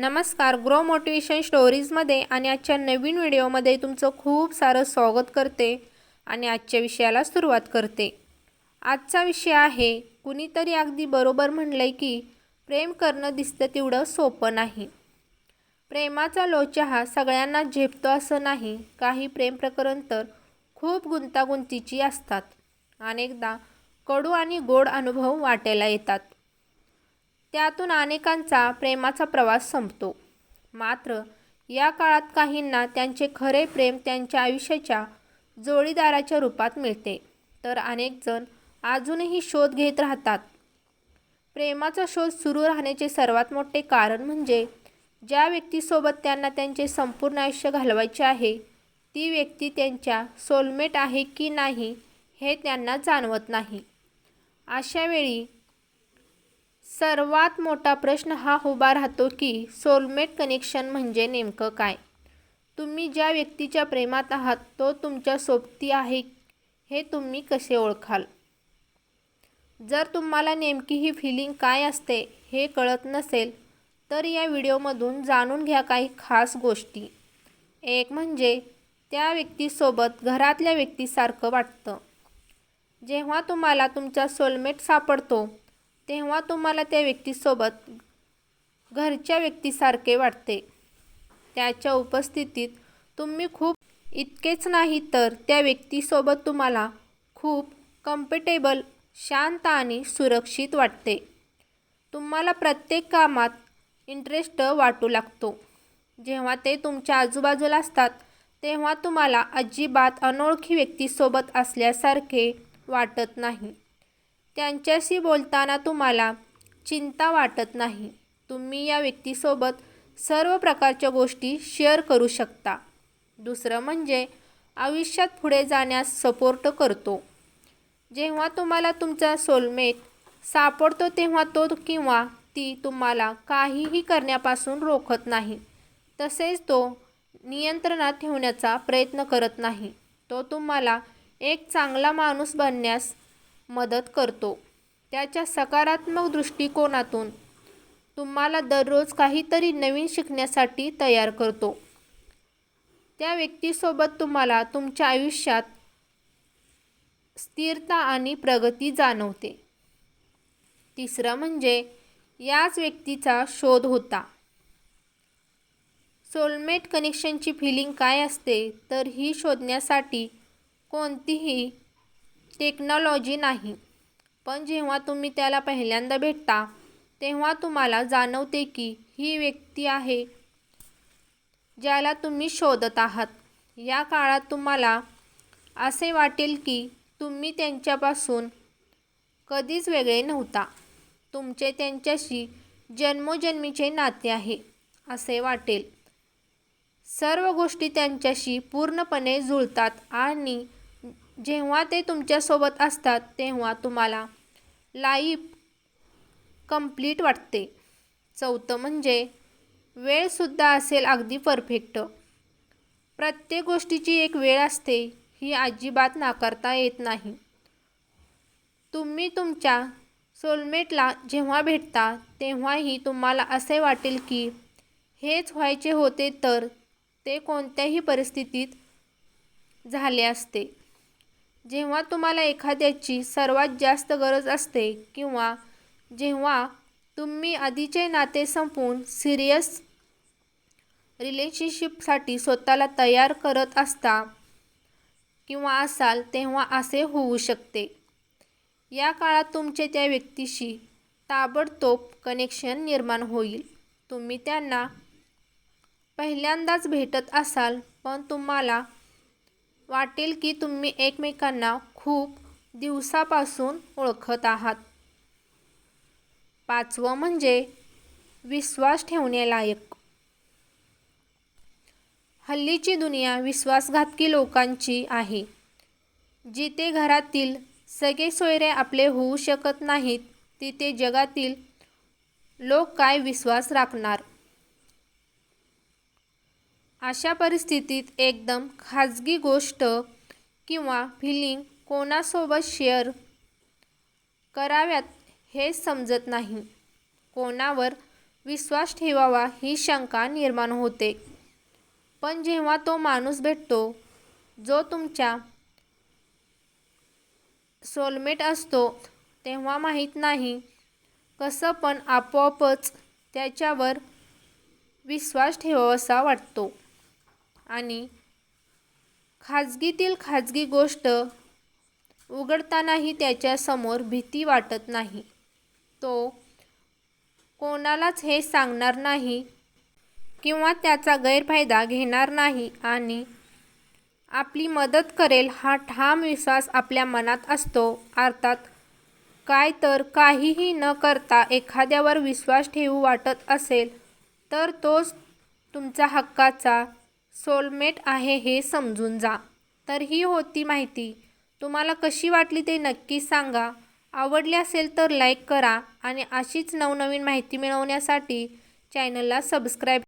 नमस्कार grow motivation स्टोरीजमध्ये आणि आजच्या नवीन व्हिडिओमध्ये तुमचं खूप सारं स्वागत करते आणि आजच्या विषयाला सुरुवात करते. आजचा विषय आहे कुणीतरी अगदी बरोबर म्हणलं आहे की प्रेम करणं दिसतं तेवढं सोपं नाही. प्रेमाचा लोचा हा सगळ्यांना झेपतो असं नाही काही प्रेम प्रकरण तर खूप गुंतागुंतीची असतात. अनेकदा कडू आणि गोड अनुभव वाटायला येतात. त्यातून अनेकांचा प्रेमाचा प्रवास संपतो. मात्र या काळात काहींना त्यांचे खरे प्रेम त्यांच्या आयुष्याच्या जोडीदाराच्या रूपात मिळते. तर अनेकजण अजूनही शोध घेत राहतात. प्रेमाचा शोध सुरू राहण्याचे सर्वात मोठे कारण म्हणजे ज्या व्यक्तीसोबत त्यांना त्यांचे संपूर्ण आयुष्य घालवायचे आहे ती व्यक्ती त्यांच्या सोलमेट आहे की नाही हे त्यांना जाणवत नाही. अशावेळी सर्वात मोठा प्रश्न हा उभा राहतो की सोलमेट कनेक्शन म्हणजे नेमकं काय? तुम्ही ज्या व्यक्तीच्या प्रेमात आहात तो तुमच्या सोबती आहे हे तुम्ही कसे ओळखाल? जर तुम्हाला नेमकी ही फिलिंग काय असते हे कळत नसेल तर या व्हिडिओमधून जाणून घ्या काही खास गोष्टी. एक म्हणजे त्या व्यक्तीसोबत घरातल्या व्यक्तीसारखं वाटतं. जेव्हा तुम्हाला तुमचा सोलमेट सापडतो तेव्हा तुम्हाला त्या व्यक्तीसोबत घरच्या व्यक्तीसारखे वाटते. त्याच्या उपस्थितीत तुम्ही खूप इतकेच नाही तर त्या व्यक्तीसोबत तुम्हाला खूप कम्फर्टेबल शांत आणि सुरक्षित वाटते. तुम्हाला प्रत्येक कामात इंटरेस्ट वाटू लागतो. जेव्हा ते तुमच्या आजूबाजूला असतात तेव्हा तुम्हाला अजिबात अनोळखी व्यक्तीसोबत असल्यासारखे वाटत नाही. त्यांच्याशी बोलताना तुम्हाला चिंता वाटत नाही. तुम्ही या व्यक्तीसोबत सर्व प्रकारच्या गोष्टी शेअर करू शकता. दुसरं म्हणजे आयुष्यात पुढे जाण्यास सपोर्ट करतो. जेव्हा तुम्हाला तुमचा सोलमेट सापडतो तेव्हा तो किंवा ती तुम्हाला काहीही करण्यापासून रोखत नाही. तसेच तो नियंत्रणात ठेवण्याचा प्रयत्न करत नाही. तो तुम्हाला एक चांगला माणूस बनण्यास मदत करतो. त्याच्या सकारात्मक दृष्टिकोनातून तुम्हाला दररोज काहीतरी नवीन शिकण्यासाठी तयार करतो. त्या व्यक्तीसोबत तुम्हाला तुमच्या आयुष्यात स्थिरता आणि प्रगती जाणवते. तिसरं म्हणजे याच व्यक्तीचा शोध होता. सोलमेट कनेक्शनची फिलिंग काय असते तर ही शोधण्यासाठी कोणतीही टेक्नॉलॉजी नाही. पण जेव्हा तुम्ही त्याला पहिल्यांदा भेटता तेव्हा तुम्हाला जाणवते की ही व्यक्ती आहे ज्याला तुम्ही शोधत आहात. या काळात तुम्हाला असे वाटेल की तुम्ही त्यांच्यापासून कधीच वेगळे नव्हता. तुमचे त्यांच्याशी जन्मोजन्मीचे नाते आहे असे वाटेल. सर्व गोष्टी त्यांच्याशी पूर्णपणे जुळतात आणि जेव्हा ते तुमच्यासोबत असतात तेव्हा तुम्हाला लाईफ कंप्लीट वाटते. चौथं म्हणजे वेळसुद्धा असेल अगदी परफेक्ट. प्रत्येक गोष्टीची एक वेळ असते ही अजिबात नाकारता येत नाही. तुम्ही तुमच्या सोलमेटला जेव्हा भेटता तेव्हाही तुम्हाला असे वाटेल की हेच व्हायचे होते तर ते कोणत्याही परिस्थितीत झाले असते. जेव्हा तुम्हाला एखाद्याची सर्वात जास्त गरज असते किंवा जेव्हा तुम्ही आधीचे नाते संपवून सिरियस रिलेशनशिपसाठी स्वतःला तयार करत असता किंवा असाल तेव्हा असे होऊ शकते. या काळात तुमचे त्या व्यक्तीशी ताबडतोब कनेक्शन निर्माण होईल. तुम्ही त्यांना पहिल्यांदाच भेटत असाल पण तुम्हाला वाटेल की तुम्ही एकमेकांना खूप दिवसापासून ओळखत आहात. पाचवं म्हणजे विश्वास ठेवण्यालायक हल्लीची दुनिया विश्वासघातकी लोकांची आहे. जिथे घरातील सगळे सोयरे आपले होऊ शकत नाहीत तिथे जगातील लोक काय विश्वास राखणार? अशा परिस्थितीत एकदम खाजगी गोष्ट किंवा फिलिंग कोणासोबत शेअर कराव्यात हे समजत नाही. कोणावर विश्वास ठेवावा ही शंका निर्माण होते. पण जेव्हा तो माणूस भेटतो जो तुमच्या सोलमेट असतो तेव्हा माहीत नाही कसं पण आपोआपच त्याच्यावर विश्वास ठेवावासा वाटतो. आणि खाजगीतील खाजगी गोष्ट उघडतानाही त्याच्यासमोर भीती वाटत नाही. तो कोणालाच हे सांगणार नाही किंवा त्याचा गैरफायदा घेणार नाही आणि आपली मदत करेल हा ठाम विश्वास आपल्या मनात असतो. अर्थात काय तर काहीही न करता एखाद्यावर विश्वास ठेवू वाटत असेल तर तोच तुमचा हक्काचा सोलमेट आहे हे समजून जा. तर ही होती माहिती. तुम्हाला कशी वाटली ते नक्की सांगा. आवडली असेल तर लाईक करा आणि अशीच नवनवीन माहिती मिळवण्यासाठी चॅनलला सबस्क्राईब